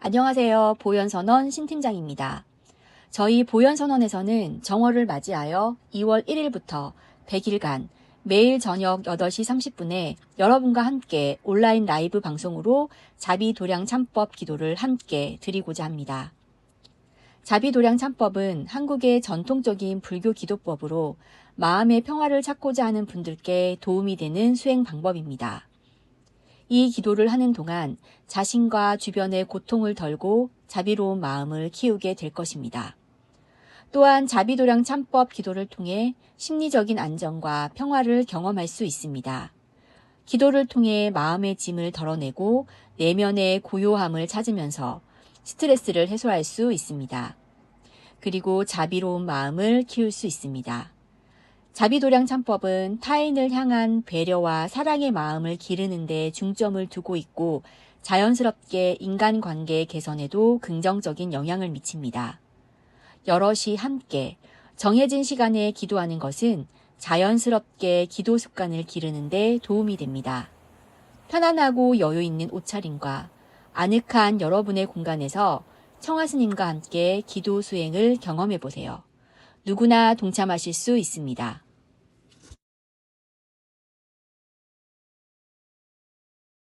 안녕하세요. 보현선언 신팀장입니다. 저희 보현선언에서는 정월을 맞이하여 2월 1일부터 100일간 매일 저녁 8시 30분에 여러분과 함께 온라인 라이브 방송으로 자비도량 참법 기도를 함께 드리고자 합니다. 자비도량 참법은 한국의 전통적인 불교 기도법으로 마음의 평화를 찾고자 하는 분들께 도움이 되는 수행 방법입니다. 이 기도를 하는 동안 자신과 주변의 고통을 덜고 자비로운 마음을 키우게 될 것입니다. 또한 자비도량 참법 기도를 통해 심리적인 안정과 평화를 경험할 수 있습니다. 기도를 통해 마음의 짐을 덜어내고 내면의 고요함을 찾으면서 스트레스를 해소할 수 있습니다. 그리고 자비로운 마음을 키울 수 있습니다. 자비도량 참법은 타인을 향한 배려와 사랑의 마음을 기르는 데 중점을 두고 있고 자연스럽게 인간관계 개선에도 긍정적인 영향을 미칩니다. 여럿이 함께 정해진 시간에 기도하는 것은 자연스럽게 기도 습관을 기르는 데 도움이 됩니다. 편안하고 여유 있는 옷차림과 아늑한 여러분의 공간에서 청하스님과 함께 기도 수행을 경험해 보세요. 누구나 동참하실 수 있습니다.